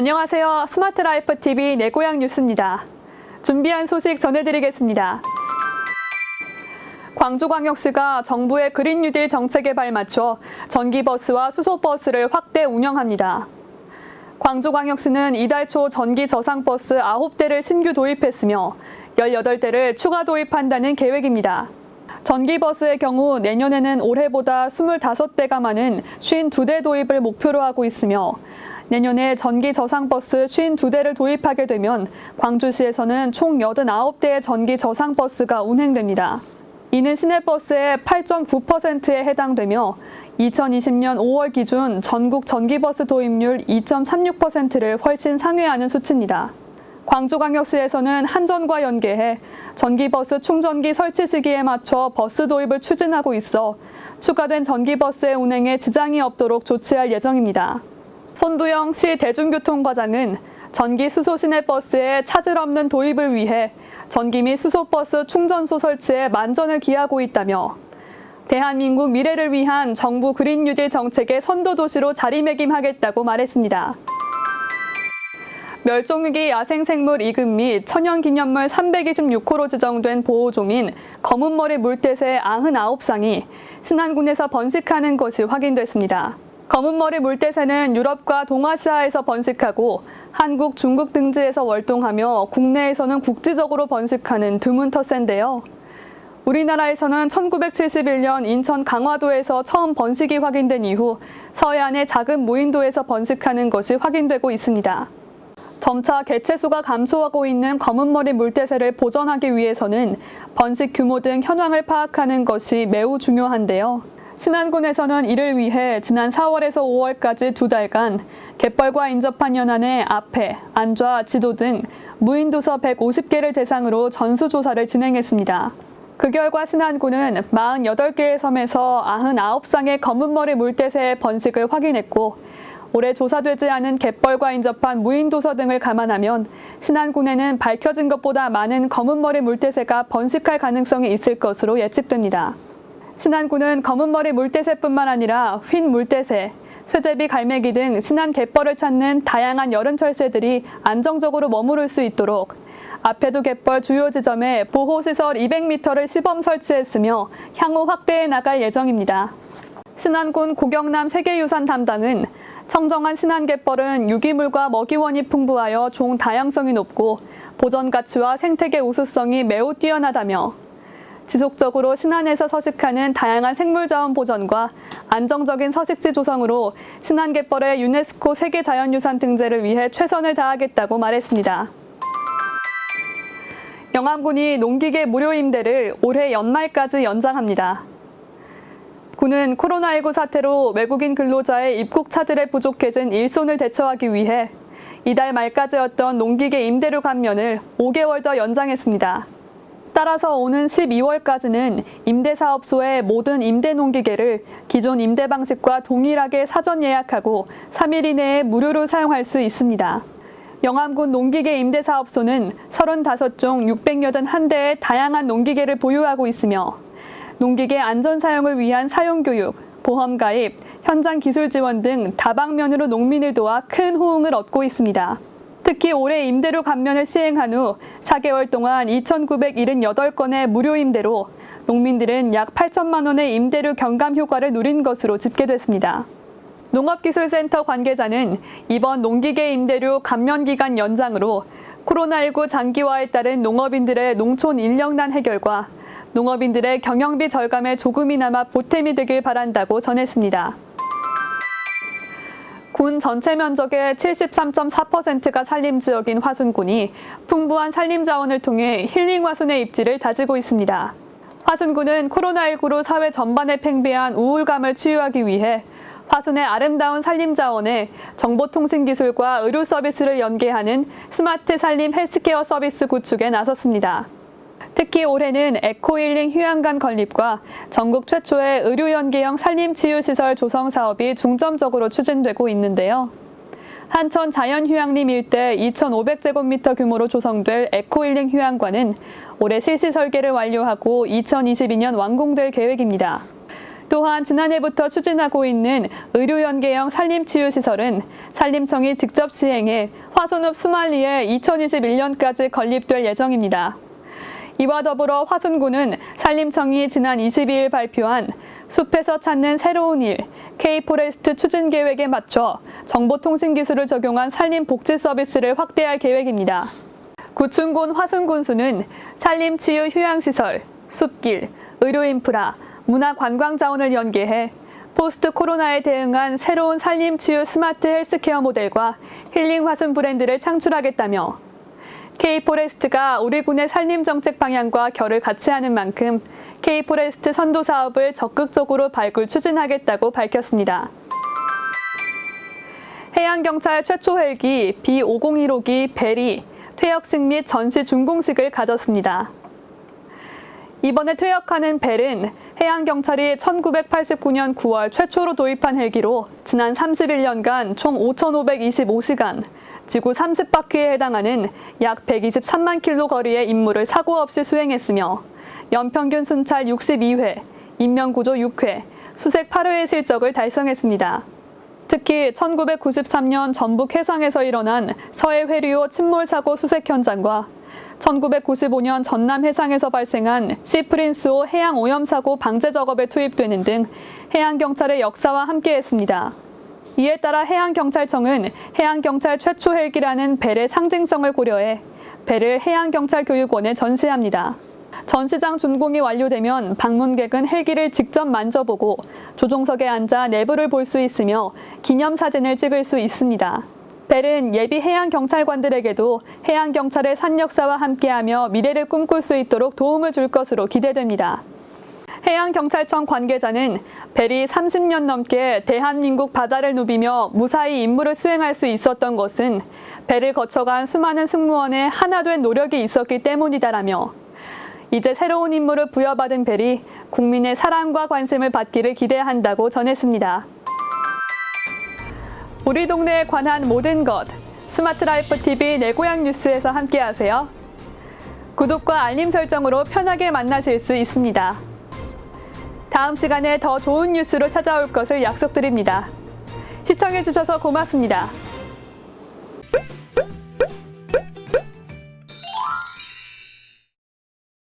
안녕하세요. 스마트 라이프 TV 내 고향 뉴스입니다. 준비한 소식 전해드리겠습니다. 광주광역시가 정부의 그린 뉴딜 정책에 발맞춰 전기버스와 수소버스를 확대 운영합니다. 광주광역시는 이달 초 전기 저상버스 9대를 신규 도입했으며 18대를 추가 도입한다는 계획입니다. 전기버스의 경우 내년에는 올해보다 25대가 많은 52대 도입을 목표로 하고 있으며 내년에 전기 저상버스 52대를 도입하게 되면 광주시에서는 총 89대의 전기 저상버스가 운행됩니다. 이는 시내버스의 8.9%에 해당되며 2020년 5월 기준 전국 전기버스 도입률 2.36%를 훨씬 상회하는 수치입니다. 광주광역시에서는 한전과 연계해 전기버스 충전기 설치 시기에 맞춰 버스 도입을 추진하고 있어 추가된 전기버스의 운행에 지장이 없도록 조치할 예정입니다. 손두영 시 대중교통과장은 전기 수소 시내 버스의 차질 없는 도입을 위해 전기 및 수소 버스 충전소 설치에 만전을 기하고 있다며 대한민국 미래를 위한 정부 그린 뉴딜 정책의 선도 도시로 자리매김하겠다고 말했습니다. 멸종위기 야생생물 2급 및 천연기념물 326호로 지정된 보호종인 검은머리 물대새 99쌍이 신안군에서 번식하는 것이 확인됐습니다. 검은머리 물대새는 유럽과 동아시아에서 번식하고 한국, 중국 등지에서 월동하며 국내에서는 국지적으로 번식하는 드문 터세인데요. 우리나라에서는 1971년 인천 강화도에서 처음 번식이 확인된 이후 서해안의 작은 무인도에서 번식하는 것이 확인되고 있습니다. 점차 개체수가 감소하고 있는 검은머리 물대새를 보전하기 위해서는 번식 규모 등 현황을 파악하는 것이 매우 중요한데요. 신안군에서는 이를 위해 지난 4월에서 5월까지 두 달간 갯벌과 인접한 연안의 앞에, 안좌, 지도 등 무인도서 150개를 대상으로 전수조사를 진행했습니다. 그 결과 신안군은 48개의 섬에서 99쌍의 검은머리 물대새의 번식을 확인했고 올해 조사되지 않은 갯벌과 인접한 무인도서 등을 감안하면 신안군에는 밝혀진 것보다 많은 검은머리 물대새가 번식할 가능성이 있을 것으로 예측됩니다. 신안군은 검은머리 물대새뿐만 아니라 휜 물대새, 쇠제비 갈매기 등 신안 갯벌을 찾는 다양한 여름철 새들이 안정적으로 머무를 수 있도록 앞에도 갯벌 주요 지점에 보호시설 200m를 시범 설치했으며 향후 확대해 나갈 예정입니다. 신안군 고경남 세계유산 담당은 청정한 신안갯벌은 유기물과 먹이원이 풍부하여 종 다양성이 높고 보전 가치와 생태계 우수성이 매우 뛰어나다며 지속적으로 신안에서 서식하는 다양한 생물자원 보전과 안정적인 서식지 조성으로 신안갯벌의 유네스코 세계자연유산 등재를 위해 최선을 다하겠다고 말했습니다. 영암군이 농기계 무료 임대를 올해 연말까지 연장합니다. 군은 코로나19 사태로 외국인 근로자의 입국 차질에 부족해진 일손을 대처하기 위해 이달 말까지였던 농기계 임대료 감면을 5개월 더 연장했습니다. 따라서 오는 12월까지는 임대사업소의 모든 임대 농기계를 기존 임대 방식과 동일하게 사전 예약하고 3일 이내에 무료로 사용할 수 있습니다. 영암군 농기계 임대사업소는 35종 681 대의 다양한 농기계를 보유하고 있으며 농기계 안전 사용을 위한 사용 교육, 보험 가입, 현장 기술 지원 등 다방면으로 농민을 도와 큰 호응을 얻고 있습니다. 특히 올해 임대료 감면을 시행한 후 4개월 동안 2,978건의 무료 임대로 농민들은 약 8천만 원의 임대료 경감 효과를 누린 것으로 집계됐습니다. 농업기술센터 관계자는 이번 농기계 임대료 감면 기간 연장으로 코로나19 장기화에 따른 농업인들의 농촌 인력난 해결과 농업인들의 경영비 절감에 조금이나마 보탬이 되길 바란다고 전했습니다. 군 전체 면적의 73.4%가 산림 지역인 화순군이 풍부한 산림 자원을 통해 힐링 화순의 입지를 다지고 있습니다. 화순군은 코로나19로 사회 전반에 팽배한 우울감을 치유하기 위해 화순의 아름다운 산림 자원에 정보통신 기술과 의료 서비스를 연계하는 스마트 산림 헬스케어 서비스 구축에 나섰습니다. 특히 올해는 에코힐링 휴양간 건립과 전국 최초의 의료 연계형 산림치유시설 조성 사업이 중점적으로 추진되고 있는데요. 한천 자연휴양림 일대 2,500제곱미터 규모로 조성될 에코힐링 휴양관은 올해 실시 설계를 완료하고 2022년 완공될 계획입니다. 또한 지난해부터 추진하고 있는 의료연계형 산림치유시설은 산림청이 직접 시행해 화순읍 수말리에 2021년까지 건립될 예정입니다. 이와 더불어 화순구는 산림청이 지난 22일 발표한 숲에서 찾는 새로운 일 K-포레스트 추진 계획에 맞춰 정보통신 기술을 적용한 산림 복지 서비스를 확대할 계획입니다. 구춘군 화순군수는 산림 치유 휴양시설, 숲길, 의료 인프라, 문화 관광 자원을 연계해 포스트 코로나에 대응한 새로운 산림 치유 스마트 헬스케어 모델과 힐링 화순 브랜드를 창출하겠다며 K-포레스트가 우리 군의 산림 정책 방향과 결을 같이 하는 만큼 K-포레스트 선도 사업을 적극적으로 발굴 추진하겠다고 밝혔습니다. 해양경찰 최초 헬기 B5015기 벨이 퇴역식 및 전시 준공식을 가졌습니다. 이번에 퇴역하는 벨은 해양경찰이 1989년 9월 최초로 도입한 헬기로 지난 31년간 총 5,525시간, 지구 30바퀴에 해당하는 약 123만 킬로 거리의 임무를 사고 없이 수행했으며 연평균 순찰 62회, 인명구조 6회, 수색 8회의 실적을 달성했습니다. 특히 1993년 전북 해상에서 일어난 서해 회류호 침몰 사고 수색 현장과 1995년 전남 해상에서 발생한 시프린스호 해양 오염 사고 방제 작업에 투입되는 등 해양 경찰의 역사와 함께했습니다. 이에 따라 해양경찰청은 해양경찰 최초 헬기라는 벨의 상징성을 고려해 벨을 해양경찰교육원에 전시합니다. 전시장 준공이 완료되면 방문객은 헬기를 직접 만져보고 조종석에 앉아 내부를 볼 수 있으며 기념사진을 찍을 수 있습니다. 벨은 예비 해양경찰관들에게도 해양경찰의 산역사와 함께하며 미래를 꿈꿀 수 있도록 도움을 줄 것으로 기대됩니다. 해양경찰청 관계자는 벨이 30년 넘게 대한민국 바다를 누비며 무사히 임무를 수행할 수 있었던 것은 벨을 거쳐간 수많은 승무원의 하나된 노력이 있었기 때문이다라며 이제 새로운 임무를 부여받은 벨이 국민의 사랑과 관심을 받기를 기대한다고 전했습니다. 우리 동네에 관한 모든 것 스마트 라이프 TV 내 고향 뉴스에서 함께하세요. 구독과 알림 설정으로 편하게 만나실 수 있습니다. 다음 시간에 더 좋은 뉴스로 찾아올 것을 약속드립니다. 시청해주셔서 고맙습니다.